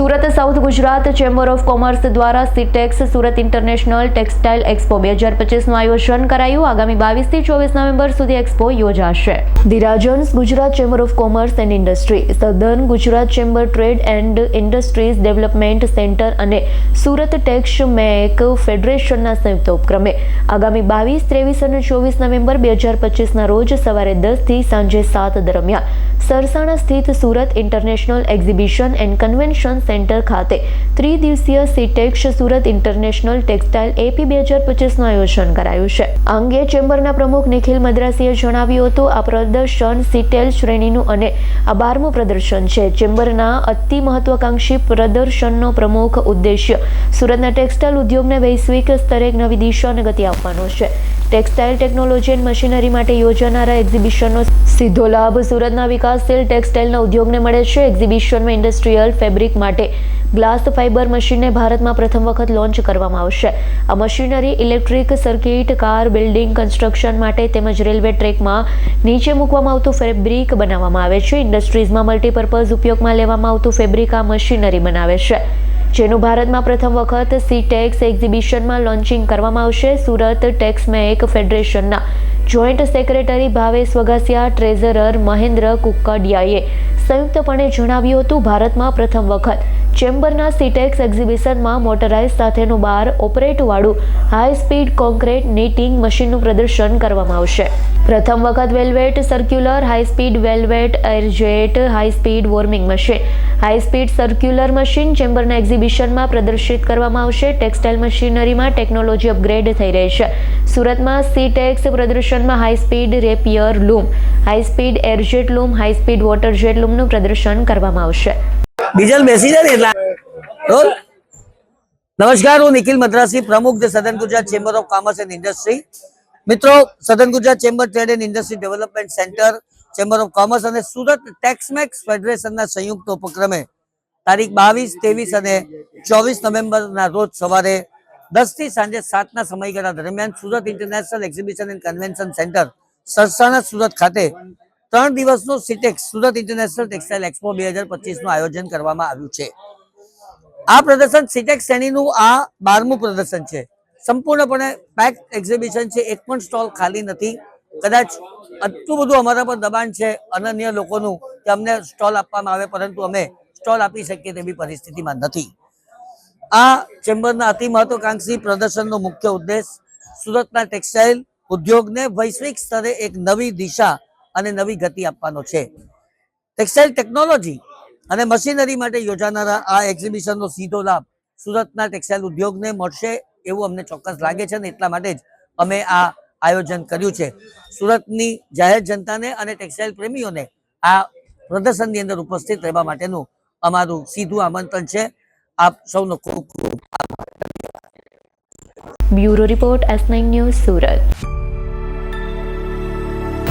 Surat, south Gujarat chamber of commerce દ્વારા SITEX Surat international textile expo બે હજાર પચીસનું આયોજન કરાયું. આગામી બાવીસથી ચોવીસ નવેમ્બર સુધી એક્સપો યોજાશે. The Gujarat chamber of commerce and industry southern Gujarat chamber trade and industries development centre અને સુરત ટેક્સ મેક ફેડરેશનના સંયુક્ત ઉપક્રમે આગામી બાવીસ, ત્રેવીસ અને ચોવીસ નવેમ્બર બે હજાર પચીસના રોજ સવારે દસથી સાંજે સાત દરમિયાન સરસાણા સ્થિત Surat international exhibition and convention centre ખાતે ત્રિદિવસીય સીટેક્સ સુરત ઇન્ટરનેશનલ ટેક્સટાઇલ એપી બે હજાર પચીસનું આયોજન કરાયું છે. આ અંગે ચેમ્બરના પ્રમુખ નિખિલ મદ્રાસીએ જણાવ્યું હતું, આ પ્રદર્શન સીટેલ શ્રેણીનું અને આ બારમું પ્રદર્શન છે. ચેમ્બરના અતિ મહત્વાકાંક્ષી પ્રદર્શનનો પ્રમુખ ઉદ્દેશ્ય સુરતના ટેક્સટાઇલ ઉદ્યોગને વૈશ્વિક સ્તરે નવી દિશા અને ગતિ આપવાનો છે. ટેક્સટાઇલ ટેકનોલોજી એન્ડ મશીનરી માટે યોજાનારા એક્ઝિબિશનનો સીધો લાભ સુરતના વિકાસશીલ ટેક્સટાઇલના ઉદ્યોગને મળે છે. એક્ઝિબિશનમાં ઇન્ડસ્ટ્રીયલ ફેબ્રિક માટે ગ્લાસ ફાઇબર મશીનને ભારતમાં પ્રથમ વખત લોન્ચ કરવામાં આવશે. આ machinery electric circuit, car, building, construction માટે તેમજ રેલવે ટ્રેકમાં નીચે મૂકવામાં આવતું ફેબ્રિક બનાવવામાં આવે છે. ઇન્ડસ્ટ્રીઝમાં મલ્ટીપર્પઝ ઉપયોગમાં લેવામાં આવતું ફેબ્રિક આ મશીનરી બનાવે છે. જેનું ભારતમાં પ્રથમ વખત સીટેક્સ એક્ઝિબિશનમાં લોન્ચિંગ કરવામાં આવશે. Surat Texmac ફેડરેશનના joint secretary Bhavesh Vaghasiya treasurer Mahendra કુકડિયાએ સંયુક્તપણે જણાવ્યું હતું, ભારતમાં પ્રથમ વખત ચેમ્બરના સીટેક્સ એક્ઝિબિશનમાં મોટરાઇઝ સાથેનું બાર ઓપરેટવાળું હાઈ સ્પીડ કોન્ક્રીટ નીટિંગ મશીનનું પ્રદર્શન કરવામાં આવશે. પ્રથમ વખત velvet circular, high speed velvet air jet high speed warming machine. High speed circular machine ચેમ્બરના એક્ઝિબિશનમાં પ્રદર્શિત કરવામાં આવશે. ટેક્સટાઇલ મશીનરીમાં ટેકનોલોજી અપગ્રેડ થઈ રહી છે. સુરતમાં સીટેક્સ પ્રદર્શનમાં high speed rapier loom, high speed air jet loom, high speed water jet લૂમનું પ્રદર્શન કરવામાં આવશે. ડીઝલ બેસી જાય એટલા રોલ. નમસ્કાર, હું નિખિલ મદ્રાસી, પ્રમુખ southern Gujarat chamber of commerce and industry. મિત્રો, southern Gujarat chamber trade and industry development centre, chamber of commerce અને સુરત ટેક્સમેક્સ ફેડરેશનના સંયુક્ત ઉપક્રમે તારીખ બાવીસ, ત્રેવીસ અને ચોવીસ નવેમ્બરના રોજ સવારે દસથી સાંજે સાતના સમયગાળા દરમિયાન Surat international exhibition and convention centre Sarsana Surat ખાતે ત્રણ દિવસનું SITEX Surat international textile expo બે હજાર પચીસનું આયોજન કરવામાં આવ્યું છે. આ પ્રદર્શન સિટેક્સ શ્રેણીનું આ બારમું પ્રદર્શન છે. સંપૂર્ણપણે પેક એક્ઝિબિશન છે, એક પણ સ્ટોલ ખાલી નથી. કદાચ આટલું બધું અમારા પર દબાણ છે, અનન્ય લોકોનું કે અમને સ્ટોલ આપવામાં આવે, પરંતુ અમે સ્ટોલ આપી શકીએ તેવી પરિસ્થિતિમાં નથી. આ ચેમ્બરના અતિ મહત્વકાંક્ષી પ્રદર્શનનો મુખ્ય ઉદ્દેશ સુરતના ટેક્સટાઇલ ઉદ્યોગને વૈશ્વિક સ્તરે એક નવી દિશા અને નવી ગતિ આપવાનો છે. ટેક્સટાઇલ ટેકનોલોજી અને મશીનરી માટે યોજાનારા આ એક્ઝિબિશનનો સીધો લાભ સુરતના ટેક્સટાઇલ ઉદ્યોગને મળશે એવું અમને ચોક્કસ લાગે છે અને એટલા માટે જ અમે આ આયોજન કર્યું છે. સુરતની જાહેર જનતાને અને ટેક્સટાઇલ પ્રેમીઓને આ પ્રદર્શનની અંદર ઉપસ્થિત રહેવા માટેનું અમારું સીધું આમંત્રણ છે. આપ સૌનો ખૂબ ખૂબ bureau report S nine news Surat.